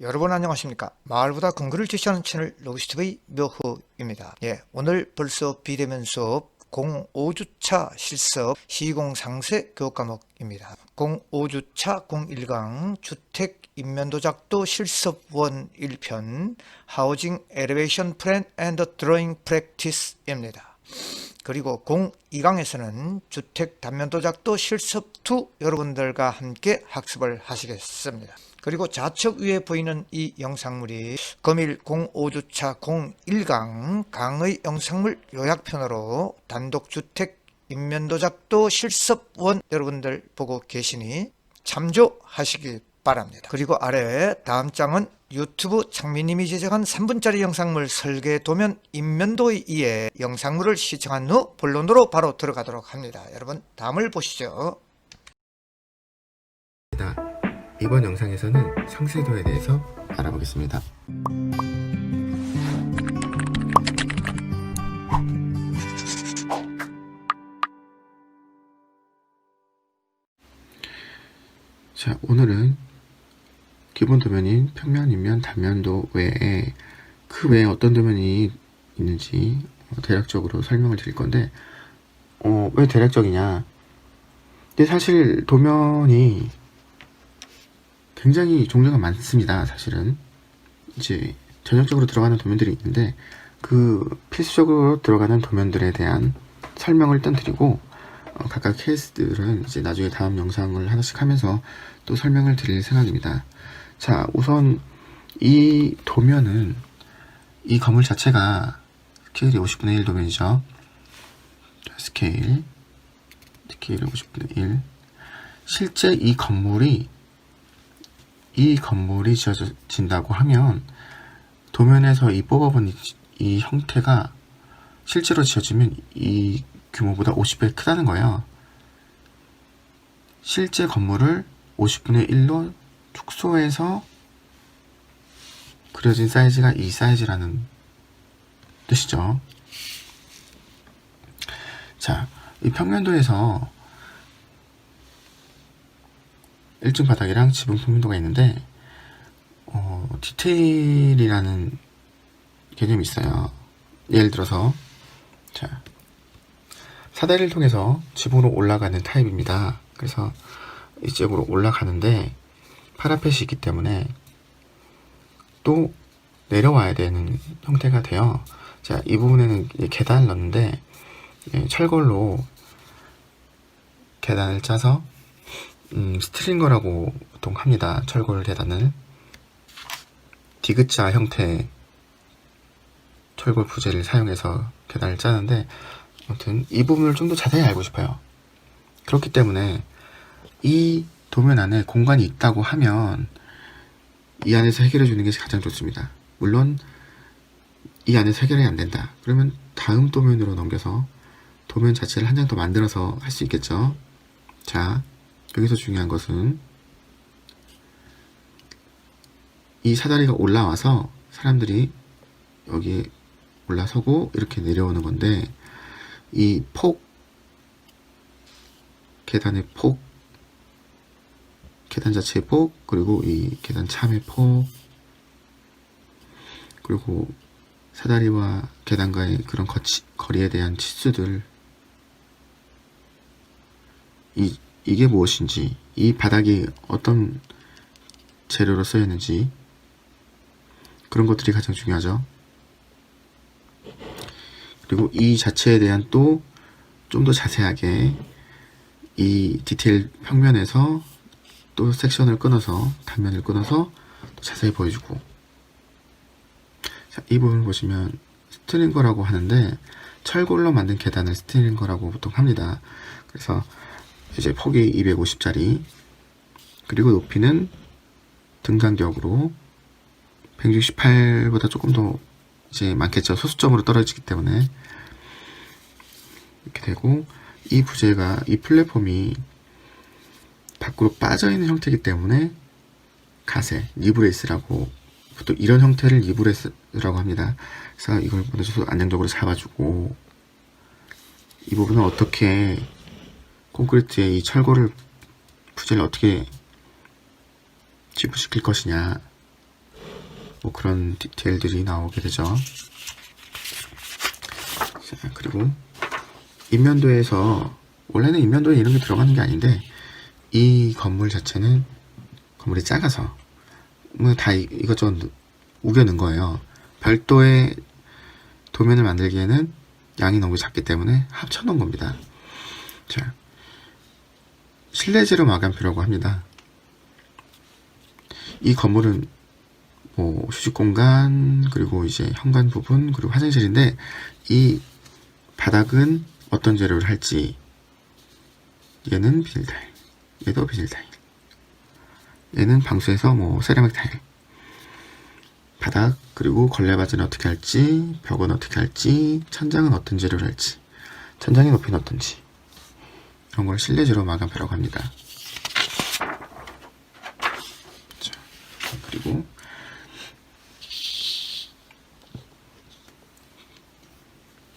여러분 안녕하십니까? 마을보다 근거를 제시하는 채널 로비스트의 묘후입니다. 예, 오늘 벌써 비대면 수업 05주차 실습 시공 상세 교육 과목입니다. 05주차 01강 주택 인면도작도 실습 원 1편 하우징 엘리베이션 플랜 앤드 드로잉 프랙티스입니다. 그리고 02강에서는 주택 단면도작도 실습 2 여러분들과 함께 학습을 하시겠습니다. 그리고 좌측 위에 보이는 이 영상물이 금일 05주차 01강 강의 영상물 요약편으로 단독주택 인면도작도 실습원 여러분들 보고 계시니 참조하시기 바랍니다. 그리고 아래 다음 장은 유튜브 장미님이 제작한 3분짜리 영상물 설계 도면 인면도에 의해 영상물을 시청한 후 본론으로 바로 들어가도록 합니다. 여러분 다음을 보시죠. 이번 영상에서는 상세도에 대해서 알아보겠습니다. 자, 오늘은 기본 도면인 평면, 인면, 단면도 외에 그 외에 어떤 도면이 있는지 어, 대략적으로 설명을 드릴 건데, 어, 왜 대략적이냐? 근데 사실 도면이 굉장히 종류가 많습니다. 사실은 이제 전형적으로 들어가는 도면들이 있는데 그 필수적으로 들어가는 도면들에 대한 설명을 일단 드리고 어, 각각 케이스들은 이제 나중에 다음 영상을 하나씩 하면서 또 설명을 드릴 생각입니다. 자, 우선 이 도면은 이 건물 자체가 스케일이 50분의 1 도면이죠. 자, 스케일 스케일 50분의 1 실제 이 건물이 이 건물이 지어진다고 하면 도면에서 이 뽑아본 이, 이 형태가 실제로 지어지면 이 규모보다 50배 크다는 거예요. 실제 건물을 50분의 1로 축소해서 그려진 사이즈가 이 사이즈라는 뜻이죠. 자, 이 평면도에서 1층 바닥이랑 지붕 평면도가 있는데 어, 디테일이라는 개념이 있어요. 예를 들어서 자 사다리를 통해서 지붕으로 올라가는 타입입니다. 그래서 이쪽으로 올라가는데 파라펫이 있기 때문에 또 내려와야 되는 형태가 돼요. 자, 이 부분에는 계단을 넣는데 예, 철골로 계단을 짜서 음, 스트링거라고 보통 합니다. 철골 계단을 디귿자 형태의 철골 부재를 사용해서 계단을 짜는데 아무튼 이 부분을 좀 더 자세히 알고 싶어요. 그렇기 때문에 이 도면 안에 공간이 있다고 하면 이 안에서 해결해 주는 게 가장 좋습니다. 물론 이 안에서 해결이 안 된다. 그러면 다음 도면으로 넘겨서 도면 자체를 한 장 더 만들어서 할 수 있겠죠. 자, 여기서 중요한 것은 이 사다리가 올라와서 사람들이 여기에 올라서고 이렇게 내려오는 건데 이 폭, 계단의 폭, 계단 자체의 폭, 그리고 이 계단 참의 폭, 그리고 사다리와 계단과의 그런 거치, 거리에 대한 치수들, 이, 이게 무엇인지, 이 바닥이 어떤 재료로 쓰였는지, 그런 것들이 가장 중요하죠. 그리고 이 자체에 대한 또 좀 더 자세하게 이 디테일 평면에서 또 섹션을 끊어서 단면을 끊어서 또 자세히 보여주고 자, 이 부분 보시면 스트링거라고 하는데 철골로 만든 계단을 스트링거라고 보통 합니다. 그래서 이제 폭이 250짜리 그리고 높이는 등간격으로 168보다 조금 더 이제 많겠죠. 소수점으로 떨어지기 때문에 이렇게 되고 이 부재가 이 플랫폼이 밖으로 빠져 있는 형태이기 때문에 가세 리브레이스라고 보통 이런 형태를 리브레이스라고 합니다. 그래서 이걸 먼저 안정적으로 잡아주고 이 부분은 어떻게 콘크리트에 이 철골을 부재를 어떻게 지부시킬 것이냐 뭐 그런 디테일들이 나오게 되죠. 자, 그리고 인면도에서 원래는 인면도에 이런 게 들어가는 게 아닌데 이 건물 자체는 건물이 작아서 뭐다 이것저것 우겨 넣은 거예요. 별도의 도면을 만들기에는 양이 너무 작기 때문에 합쳐 놓은 겁니다. 자, 실내재로 마감표라고 합니다. 이 건물은 뭐 휴식 공간 그리고 이제 현관 부분 그리고 화장실인데 이 바닥은 어떤 재료를 할지 얘는 비닐 타일 얘도 비닐 타일. 얘는 방수해서 뭐 세라믹 타일. 바닥 그리고 걸레바지는 어떻게 할지 벽은 어떻게 할지 천장은 어떤 재료를 할지 천장의 높이는 어떤지 이런 걸 실내재로 마감표라고 합니다 자, 그리고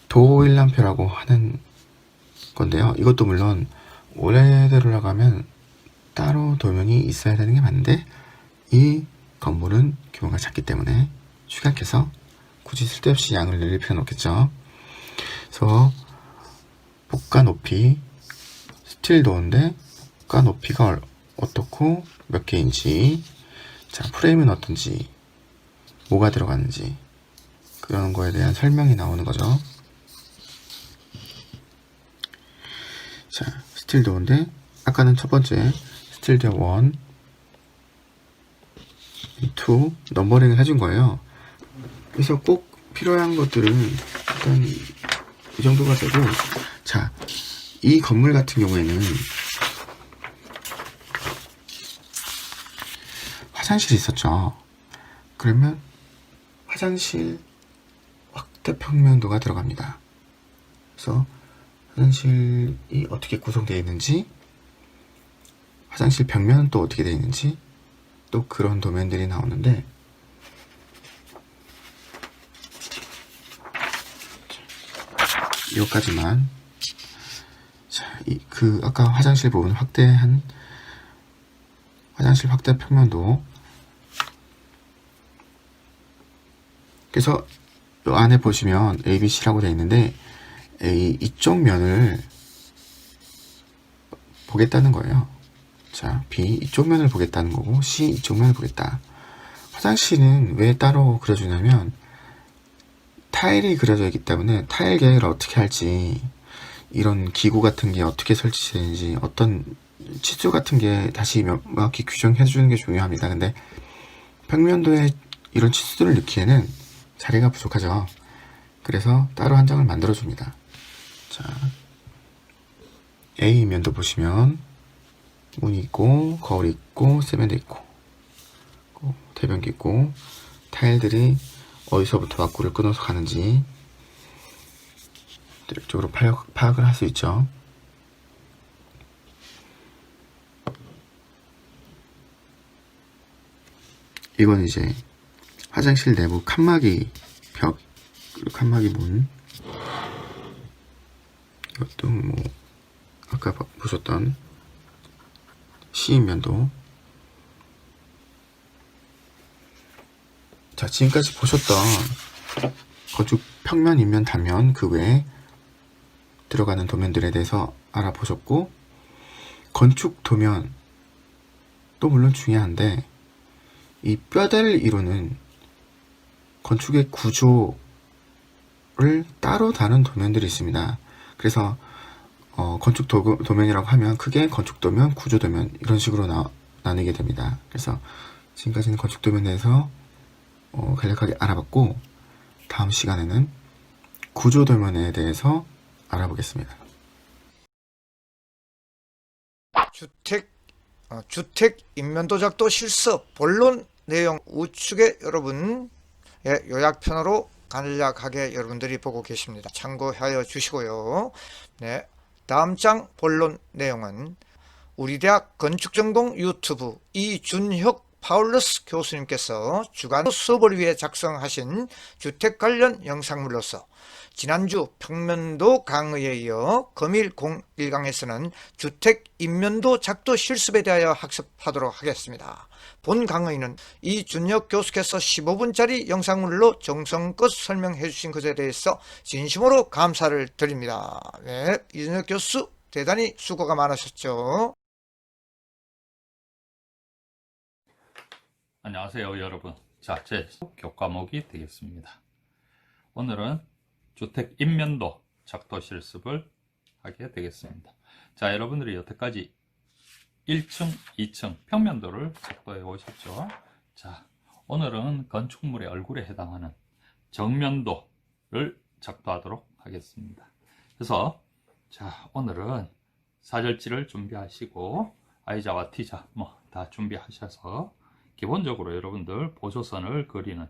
도일람표라고 하는 건데요. 이것도 물론 원래대로 나가면 따로 도면이 있어야 되는 게 맞는데 이 건물은 규모가 작기 때문에 축약해서 굳이 쓸데없이 양을 늘릴 필요는 없겠죠. 그래서 복가 높이 스틸 도어인데 복가 높이가 얼- 어떻고 몇 개인지 자 프레임은 어떤지 뭐가 들어가는지 그런 거에 대한 설명이 나오는 거죠. 자, 스틸 도어인데 아까는 첫 번째 스틸 도어 1, 2 넘버링을 해준 거예요. 그래서 꼭 필요한 것들은 일단 이 정도가 되고 자, 이 건물 같은 경우에는 화장실이 있었죠. 그러면 화장실 확대 평면도가 들어갑니다. 그래서 화장실이 어떻게 구성되어 있는지, 화장실 벽면은 또 어떻게 되어 있는지, 또 그런 도면들이 나오는데, 이것까지만. 자, 이, 그, 아까 화장실 부분 확대한, 화장실 확대 평면도. 그래서, 요 안에 보시면 ABC라고 되어 있는데, A 이쪽 면을 보겠다는 거예요. 자, B 이쪽 면을 보겠다는 거고 C 이쪽 면을 보겠다. 화장실은 왜 따로 그려주냐면 타일이 그려져 있기 때문에 타일 계획을 어떻게 할지 이런 기구 같은 게 어떻게 설치되는지 어떤 치수 같은 게 다시 명확히 규정해 주는 게 중요합니다. 근데 평면도에 이런 치수들을 넣기에는 자리가 부족하죠. 그래서 따로 한 장을 만들어 줍니다. 자, A 면도 보시면 문이 있고 거울이 있고 세면대 있고 고, 대변기 있고 타일들이 어디서부터 와꾸를 끊어서 가는지 대략적으로 파악, 파악 을 할 수 있죠. 이건 이제 화장실 내부 칸막이 벽 그리고 칸막이 문 이것도 뭐 아까 봐- 보셨던 시인면도 자 지금까지 보셨던 건축 평면, 인면, 단면 그 외에 들어가는 도면들에 대해서 알아보셨고 건축 도면 또 물론 중요한데 이 뼈대를 이루는 건축의 구조를 따로 다룬 도면들이 있습니다. 그래서 어, 건축 도, 도면이라고 하면 크게 건축 도면, 구조 도면 이런 식으로 나, 나뉘게 됩니다. 그래서 지금까지는 건축 도면에 대해서 어, 간략하게 알아봤고 다음 시간에는 구조 도면에 대해서 알아보겠습니다. 주택 어, 주택 인면도 작도 실습 본론 내용 우측에 여러분 예, 요약 편으로 간략하게 여러분들이 보고 계십니다. 참고하여 주시고요. 네, 다음 장 본론 내용은 우리 대학 건축전공 유튜브 이준혁 파울러스 교수님께서 주간 수업을 위해 작성하신 주택 관련 영상물로서 지난주 평면도 강의에 이어 금일 01강에서는 주택 인면도 작도 실습에 대하여 학습하도록 하겠습니다. 본 강의는 이준혁 교수께서 15분짜리 영상물로 정성껏 설명해 주신 것에 대해서 진심으로 감사를 드립니다. 네, 이준혁 교수 대단히 수고가 많으셨죠. 안녕하세요 여러분 자, 제 교과목이 되겠습니다 오늘은 주택 인면도 작도 실습을 하게 되겠습니다. 자 여러분들이 여태까지 1층, 2층 평면도를 작도해 오셨죠? 자 오늘은 건축물의 얼굴에 해당하는 정면도를 작도하도록 하겠습니다. 그래서 자 오늘은 사절지를 준비하시고 아이자와 티자 뭐 다 준비하셔서 기본적으로 여러분들 보조선을 그리는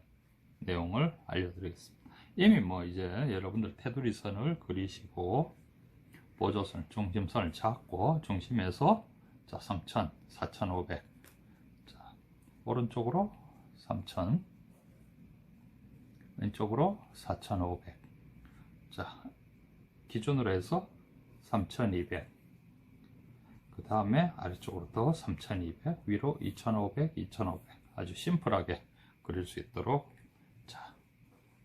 내용을 알려드리겠습니다. 이미 뭐 이제 여러분들 테두리 선을 그리시고 보조선, 중심선을 잡고 중심에서 자 3,000, 4,500 자, 오른쪽으로 3,000 왼쪽으로 4,500 자, 기준으로 해서 3,200 그 다음에 아래쪽으로 또 3200, 위로 2500, 2500 아주 심플하게 그릴 수 있도록 자,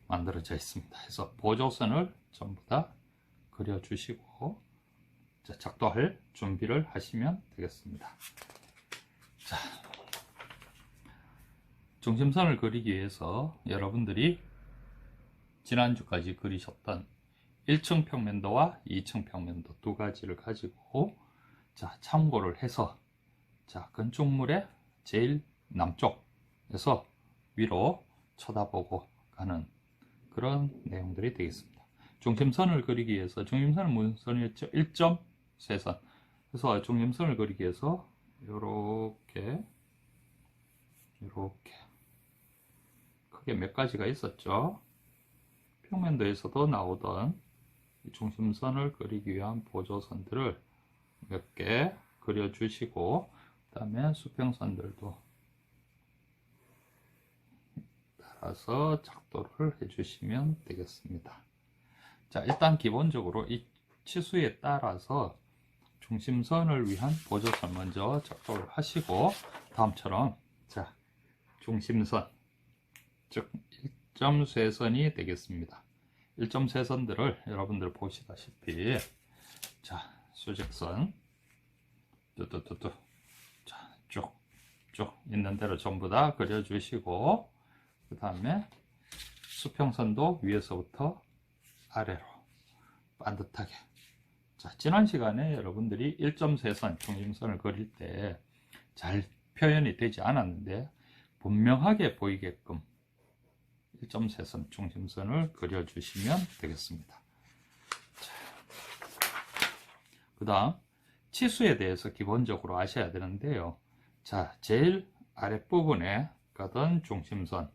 만들어져 있습니다. 그래서 보조선을 전부 다 그려주시고 자, 작도할 준비를 하시면 되겠습니다. 자, 중심선을 그리기 위해서 여러분들이 지난주까지 그리셨던 1층 평면도와 2층 평면도 두 가지를 가지고 자, 참고를 해서 자, 건축물의 제일 남쪽에서 위로 쳐다보고 가는 그런 내용들이 되겠습니다. 중심선을 그리기 위해서 중심선은 무슨 선이었죠? 1점 세선. 그래서 중심선을 그리기 위해서 이렇게 이렇게 크게 몇 가지가 있었죠. 평면도에서도 나오던 이 중심선을 그리기 위한 보조선들을 몇 개 그려주시고 그 다음에 수평선들도 따라서 작도를 해주시면 되겠습니다. 자 일단 기본적으로 이 치수에 따라서 중심선을 위한 보조선 먼저 작도를 하시고 다음처럼 자 중심선 즉 1.쇠선이 되겠습니다. 1.쇠선들을 여러분들 보시다시피 자 수직선 뚜뚜뚜뚜 자 쭉 쭉 있는 대로 전부 다 그려주시고 그 다음에 수평선도 위에서부터 아래로 반듯하게 자 지난 시간에 여러분들이 1.3선 중심선을 그릴 때 잘 표현이 되지 않았는데 분명하게 보이게끔 1.3선 중심선을 그려주시면 되겠습니다. 그 다음 치수에 대해서 기본적으로 아셔야 되는데요. 자, 제일 아랫부분에 가던 중심선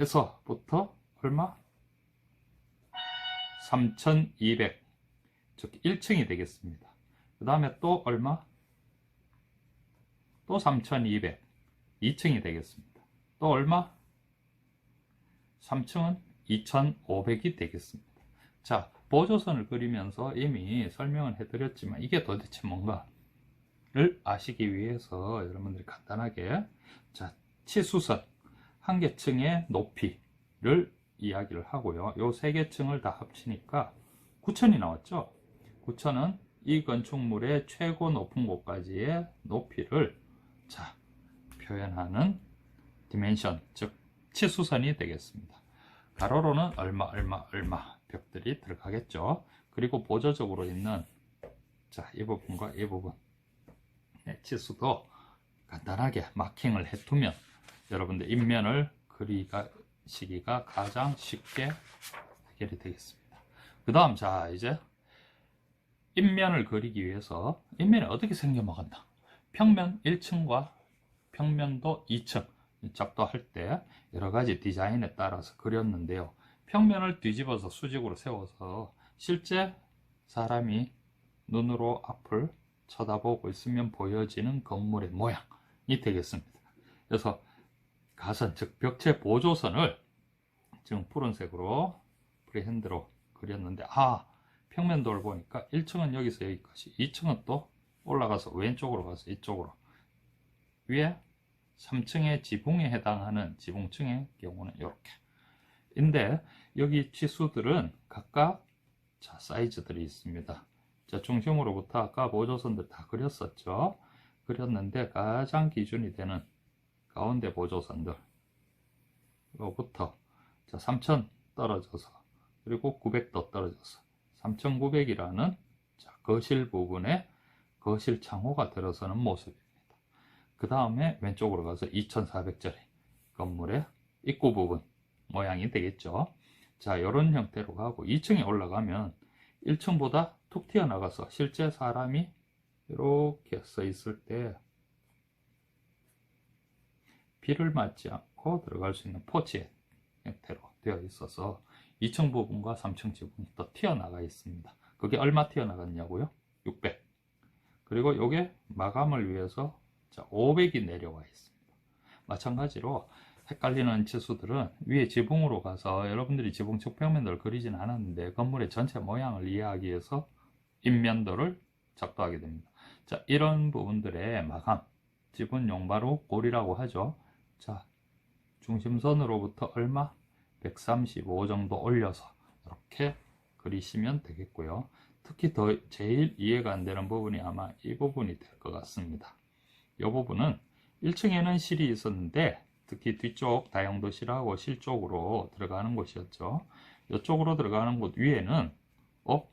에서부터 얼마? 3200, 즉 1층이 되겠습니다. 그 다음에 또 얼마? 또 3200, 2층이 되겠습니다. 또 얼마? 3층은 2500이 되겠습니다. 자, 보조선을 그리면서 이미 설명을 해드렸지만 이게 도대체 뭔가를 아시기 위해서 여러분들이 간단하게 자, 치수선 한개 층의 높이를 이야기를 하고요. 요세개 층을 다 합치니까 9천이 나왔죠. 9천은 이 건축물의 최고 높은 곳까지의 높이를 자, 표현하는 디멘션, 즉 치수선이 되겠습니다. 가로로는 얼마 얼마 얼마 벽들이 들어가겠죠. 그리고 보조적으로 있는 자, 이 부분과 이 부분 네, 치수도 간단하게 마킹을 해두면 여러분들 인면을 그리시기가 가장 쉽게 해결이 되겠습니다. 그 다음 자 이제 인면을 그리기 위해서 인면이 어떻게 생겨먹었나 평면 1층과 평면도 2층 작도할 때 여러 가지 디자인에 따라서 그렸는데요. 평면을 뒤집어서 수직으로 세워서 실제 사람이 눈으로 앞을 쳐다보고 있으면 보여지는 건물의 모양이 되겠습니다. 그래서 가선, 즉 벽체 보조선을 지금 푸른색으로 프리핸드로 그렸는데 아 평면도를 보니까 1층은 여기서 여기까지 2층은 또 올라가서 왼쪽으로 가서 이쪽으로 위에 3층의 지붕에 해당하는 지붕층의 경우는 이렇게. 인데 여기 치수들은 각각 자 사이즈들이 있습니다. 자 중심으로부터 아까 보조선들 다 그렸었죠? 그렸는데 가장 기준이 되는 가운데 보조선들 로부터 자, 3000 떨어져서 그리고 900도 떨어져서 3900이라는 거실 부분에 거실 창호가 들어서는 모습입니다. 그 다음에 왼쪽으로 가서 2400짜리 건물의 입구 부분 모양이 되겠죠. 자, 이런 형태로 가고 2층에 올라가면 1층보다 툭 튀어나가서 실제 사람이 이렇게 서 있을 때 비를 맞지 않고 들어갈 수 있는 포치 형태로 되어 있어서 2층 부분과 3층 지붕이 또 튀어나가 있습니다. 그게 얼마 튀어나갔냐고요? 600. 그리고 이게 마감을 위해서 500이 내려와 있습니다. 마찬가지로 헷갈리는 치수들은 위에 지붕으로 가서 여러분들이 지붕 측평면도를 그리진 않았는데 건물의 전체 모양을 이해하기 위해서 인면도를 작도하게 됩니다. 자, 이런 부분들의 마감, 지분 용바로 골이라고 하죠. 자, 중심선으로부터 얼마? 135 정도 올려서 이렇게 그리시면 되겠고요. 특히 더 제일 이해가 안 되는 부분이 아마 이 부분이 될 것 같습니다. 이 부분은 1층에는 실이 있었는데 특히 뒤쪽 다용도실하고 실 쪽으로 들어가는 곳이었죠. 이쪽으로 들어가는 곳 위에는 어?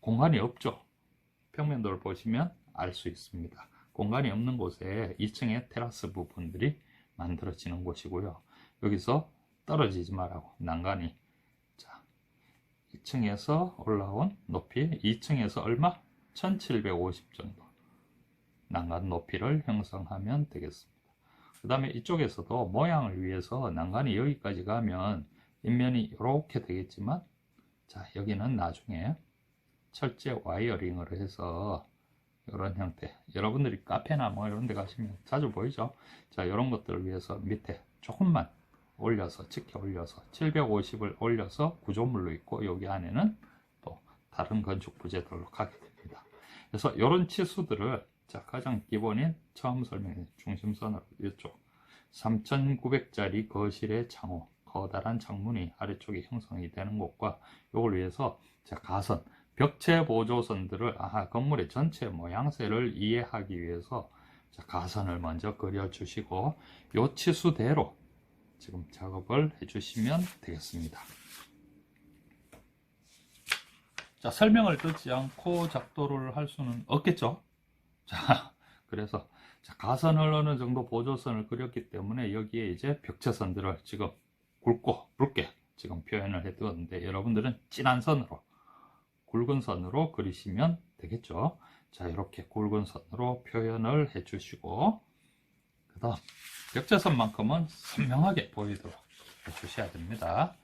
공간이 없죠. 평면도를 보시면 알 수 있습니다. 공간이 없는 곳에 2층의 테라스 부분들이 만들어지는 곳이고요. 여기서 떨어지지 말라고 난간이 자 2층에서 올라온 높이 2층에서 얼마? 1750 정도 난간 높이를 형성하면 되겠습니다. 그 다음에 이쪽에서도 모양을 위해서 난간이 여기까지 가면 인면이 이렇게 되겠지만 자 여기는 나중에 철제 와이어링을 해서 이런 형태. 여러분들이 카페나 뭐 이런 데 가시면 자주 보이죠? 자 이런 것들을 위해서 밑에 조금만 올려서 직혀 올려서 750을 올려서 구조물로 있고 여기 안에는 또 다른 건축 부재들로 가게 됩니다. 그래서 이런 치수들을 자 가장 기본인 처음 설명해 중심선으로 이쪽 3900짜리 거실의 창호 커다란 창문이 아래쪽에 형성이 되는 곳과 이걸 위해서 자 가선 벽체 보조선들을 아 건물의 전체 모양새를 이해하기 위해서 자, 가선을 먼저 그려주시고 요 치수대로 지금 작업을 해주시면 되겠습니다. 자 설명을 듣지 않고 작도를 할 수는 없겠죠. 자 그래서 자, 가선을 어느 정도 보조선을 그렸기 때문에 여기에 이제 벽체선들을 지금 굵고 굵게 지금 표현을 해 두었는데 여러분들은 진한 선으로 굵은 선으로 그리시면 되겠죠. 자, 이렇게 굵은 선으로 표현을 해 주시고, 그 다음, 벽제선만큼은 선명하게 보이도록 해 주셔야 됩니다.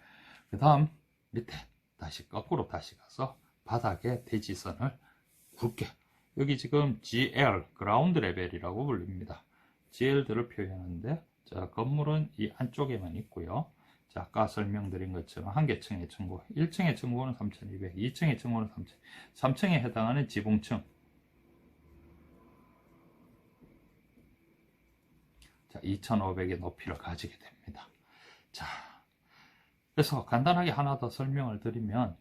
그 다음, 밑에 다시 거꾸로 다시 가서 바닥에 대지선을 굵게, 여기 지금 GL, 그라운드 레벨이라고 불립니다. GL들을 표현하는데, 자, 건물은 이 안쪽에만 있고요. 자, 아까 설명드린 것처럼 한 개층의 층고, 1층의 층고는 3200, 2층의 층고는 3000, 3층에 해당하는 지붕층. 자, 2500의 높이를 가지게 됩니다. 자, 그래서 간단하게 하나 더 설명을 드리면,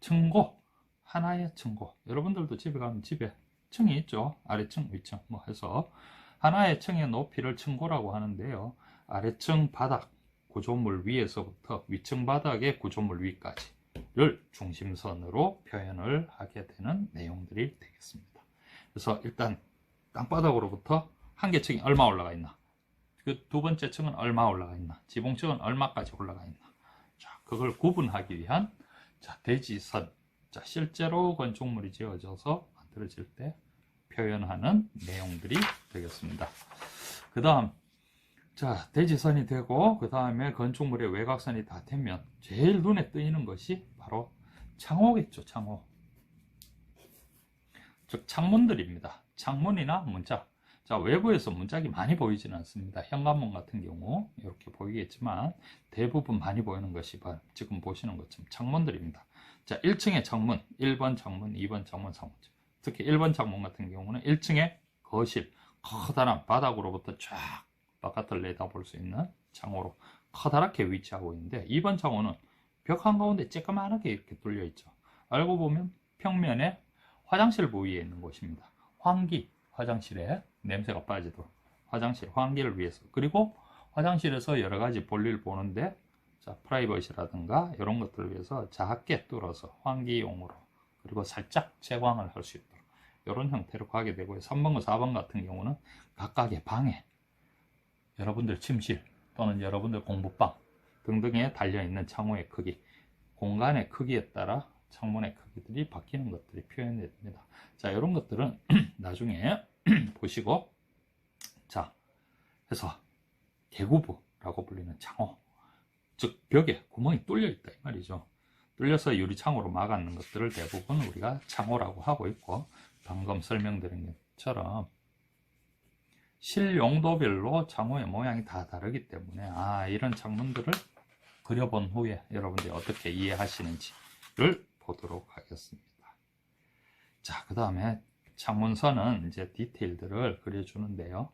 층고, 하나의 층고. 여러분들도 집에 가면 집에 층이 있죠. 아래층, 위층, 뭐 해서. 하나의 층의 높이를 층고라고 하는데요. 아래층 바닥, 구조물 위에서부터 위층 바닥의 구조물 위까지를 중심선으로 표현을 하게 되는 내용들이 되겠습니다. 그래서 일단 땅바닥으로부터 한 개 층이 얼마 올라가 있나, 그 두 번째 층은 얼마 올라가 있나, 지붕층은 얼마까지 올라가 있나, 자 그걸 구분하기 위한 자 대지선, 자 실제로 건축물이 지어져서 만들어질 때 표현하는 내용들이 되겠습니다. 그 다음 자, 대지선이 되고 그 다음에 건축물의 외곽선이 다 되면 제일 눈에 띄는 것이 바로 창호겠죠, 창호. 즉, 창문들입니다. 창문이나 문짝. 자, 외부에서 문짝이 많이 보이지는 않습니다. 현관문 같은 경우, 이렇게 보이겠지만, 대부분 많이 보이는 것이 지금 보시는 것처럼 창문들입니다. 자, 1층의 창문, 1번 창문, 2번 창문, 3번. 특히 1번 창문 같은 경우는 1층에 거실, 커다란 바닥으로부터 쫙 바깥을 내다볼 수 있는 창호로 커다랗게 위치하고 있는데 2번 창호는 벽 한가운데 쬐까만하게 이렇게 뚫려 있죠. 알고 보면 평면에 화장실 부위에 있는 곳입니다. 환기, 화장실에 냄새가 빠지도록 화장실, 환기를 위해서 그리고 화장실에서 여러 가지 볼일 보는데 자, 프라이버시라든가 이런 것들을 위해서 작게 뚫어서 환기용으로 그리고 살짝 채광을 할 수 있도록 이런 형태로 가게 되고요. 3번과 4번 같은 경우는 각각의 방에 여러분들 침실 또는 여러분들 공부방 등등에 달려있는 창호의 크기, 공간의 크기에 따라 창문의 크기들이 바뀌는 것들이 표현이 됩니다. 자, 이런 것들은 나중에 보시고 자, 해서 개구부라고 불리는 창호, 즉 벽에 구멍이 뚫려 있다 이 말이죠. 뚫려서 유리창으로 막았는 것들을 대부분 우리가 창호라고 하고 있고 방금 설명드린 것처럼 실용도별로 창호의 모양이 다 다르기 때문에 아 이런 창문들을 그려본 후에 여러분들이 어떻게 이해하시는지를 보도록 하겠습니다. 자, 그 다음에 창문선은 이제 디테일들을 그려주는데요.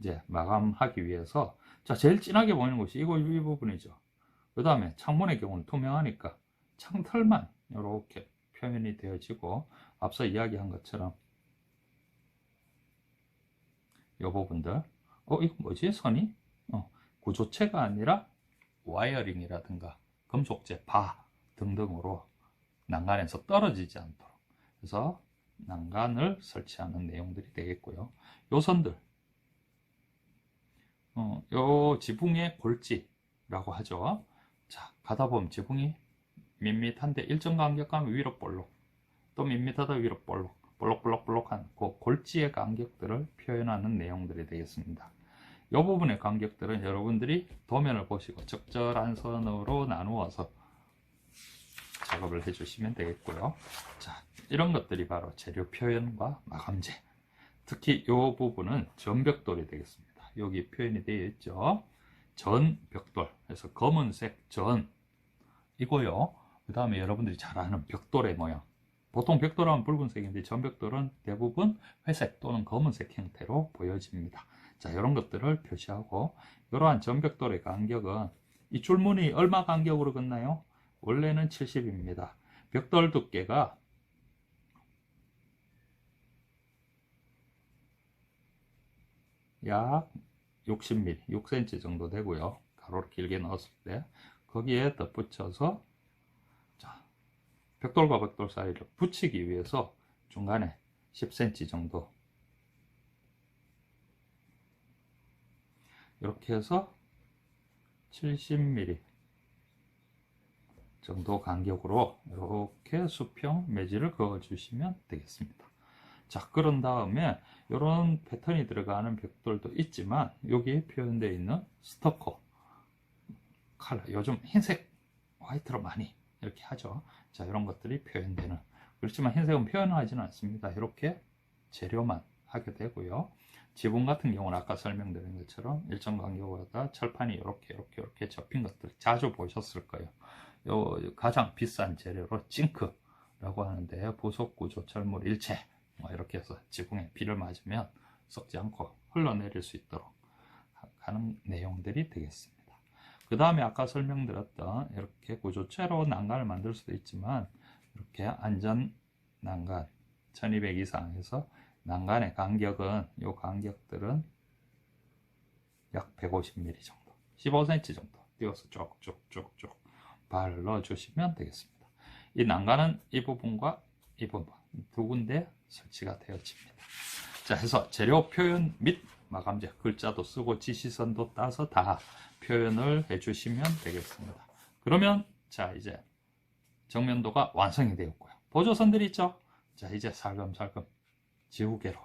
이제 마감하기 위해서 자 제일 진하게 보이는 곳이 이거 이 부분이죠. 그 다음에 창문의 경우는 투명하니까 창틀만 이렇게 표현이 되어지고 앞서 이야기한 것처럼 이 부분들. 어 이거 뭐지 선이? 어, 구조체가 아니라 와이어링이라든가 금속재 바 등등으로 난간에서 떨어지지 않도록. 그래서 난간을 설치하는 내용들이 되겠고요. 요선들. 어, 요 지붕의 골지라고 하죠. 자 가다 보면 지붕이 밋밋한데 일정 간격 가면 위로 볼록 또 밋밋하다 위로 볼록 볼록볼록볼록한 그 골지의 간격들을 표현하는 내용들이 되겠습니다. 이 부분의 간격들은 여러분들이 도면을 보시고 적절한 선으로 나누어서 작업을 해주시면 되겠고요. 자, 이런 것들이 바로 재료 표현과 마감재. 특히 이 부분은 전벽돌이 되겠습니다. 여기 표현이 되어 있죠. 전벽돌. 그래서 검은색 전 이고요. 그 다음에 여러분들이 잘 아는 벽돌의 모양. 보통 벽돌하면 붉은색인데 전벽돌은 대부분 회색 또는 검은색 형태로 보여집니다. 자, 이런 것들을 표시하고 이러한 전벽돌의 간격은 이 줄무늬 얼마 간격으로 긋나요? 원래는 70입니다. 벽돌 두께가 약 60mm, 6cm 정도 되고요. 가로를 길게 넣었을 때 거기에 덧붙여서 자, 벽돌과 벽돌 사이를 붙이기 위해서 중간에 10cm 정도 이렇게 해서 70mm 정도 간격으로 이렇게 수평 매질을 그어 주시면 되겠습니다. 자, 그런 다음에 이런 패턴이 들어가는 벽돌도 있지만 여기에 표현되어 있는 스토커 컬러, 요즘 흰색, 화이트로 많이 이렇게 하죠. 자, 이런 것들이 표현되는. 그렇지만 흰색은 표현하지는 않습니다. 이렇게 재료만 하게 되고요. 지붕 같은 경우는 아까 설명드린 것처럼 일정 간격보다 철판이 이렇게 이렇게 이렇게 접힌 것들 자주 보셨을 거예요. 요 가장 비싼 재료로 징크라고 하는데 부속 구조 철물 일체 뭐 이렇게 해서 지붕에 비를 맞으면 썩지 않고 흘러내릴 수 있도록 하는 내용들이 되겠습니다. 그 다음에 아까 설명드렸던 이렇게 구조체로 난간을 만들 수도 있지만 이렇게 안전 난간 1200 이상에서 난간의 간격은 이 간격들은 약 150mm 정도 15cm 정도 띄워서 쭉쭉쭉쭉 발로 주시면 되겠습니다. 이 난간은 이 부분과 이 부분 두 군데 설치가 되어집니다. 자, 해서 재료 표현 및 마감재 글자도 쓰고 지시선도 따서 다 표현을 해주시면 되겠습니다. 그러면 자 이제 정면도가 완성이 되었고요. 보조선들이 있죠. 자 이제 살금살금 지우개로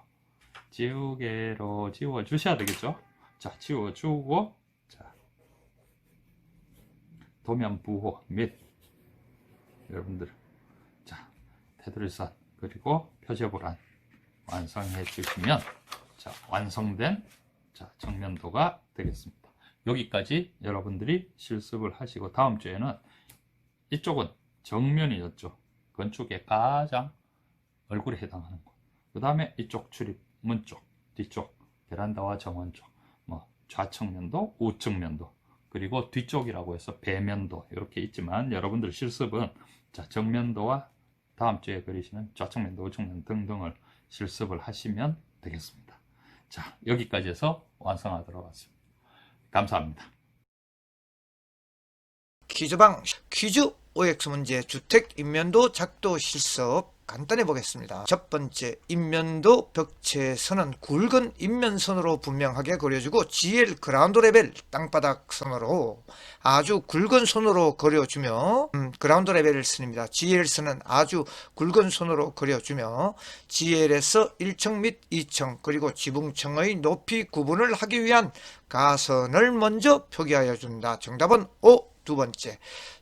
지우개로 지워 주셔야 되겠죠. 자 지워 주고 자 도면 부호 및 여러분들 테두리선 그리고 표제보란 완성해 주시면 자, 완성된 자, 정면도가 되겠습니다. 여기까지 여러분들이 실습을 하시고 다음 주에는 이쪽은 정면이었죠. 건축의 가장 얼굴에 해당하는 곳. 그 다음에 이쪽 출입문 쪽, 뒤쪽, 베란다와 정원 쪽, 뭐 좌측면도, 우측면도, 그리고 뒤쪽이라고 해서 배면도 이렇게 있지만 여러분들 실습은 자, 정면도와 다음 주에 그리시는 좌측면도, 우측면 등등을 실습을 하시면 되겠습니다. 자, 여기까지 해서 완성하도록 하겠습니다. 감사합니다. 퀴즈방 퀴즈 OX 문제 주택 인면도 작도 실습 간단히 보겠습니다. 첫 번째 인면도 벽체선은 굵은 인면선으로 분명하게 그려주고 GL 그라운드 레벨 땅바닥 선으로 아주 굵은 선으로 그려주며 음, 그라운드 레벨 선입니다. GL선은 아주 굵은 선으로 그려주며 GL에서 1층 및 2층 그리고 지붕층의 높이 구분을 하기 위한 가선을 먼저 표기하여 준다. 정답은 두 번째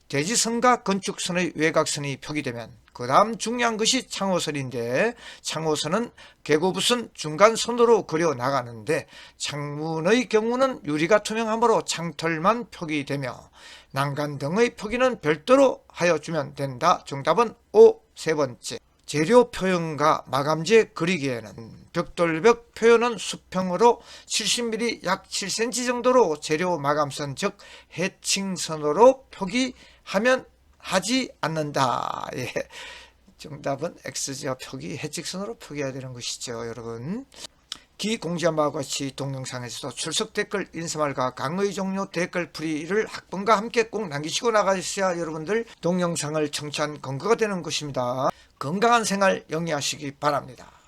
대지선과 건축선의 외곽선이 표기되면 그 다음 중요한 것이 창호선인데 창호선은 개고부선 중간선으로 그려 나가는데 창문의 경우는 유리가 투명하므로 창털만 표기되며 난간 등의 표기는 별도로 하여 주면 된다. 정답은 O 세 번째. 재료 표현과 마감재 그리기에는 벽돌벽 표현은 수평으로 70mm 약 7cm 정도로 재료 마감선 즉 해칭선으로 표기하면 하지 않는다. 예. 정답은 X지와 표기 해직선으로 표기해야 되는 것이죠, 여러분. 기공지한 바와 같이 동영상에서도 출석 댓글 인사말과 강의 종료 댓글 풀이를 학번과 함께 꼭 남기시고 나가셔야 여러분들 동영상을 청취한 근거가 되는 것입니다. 건강한 생활 영위하시기 바랍니다.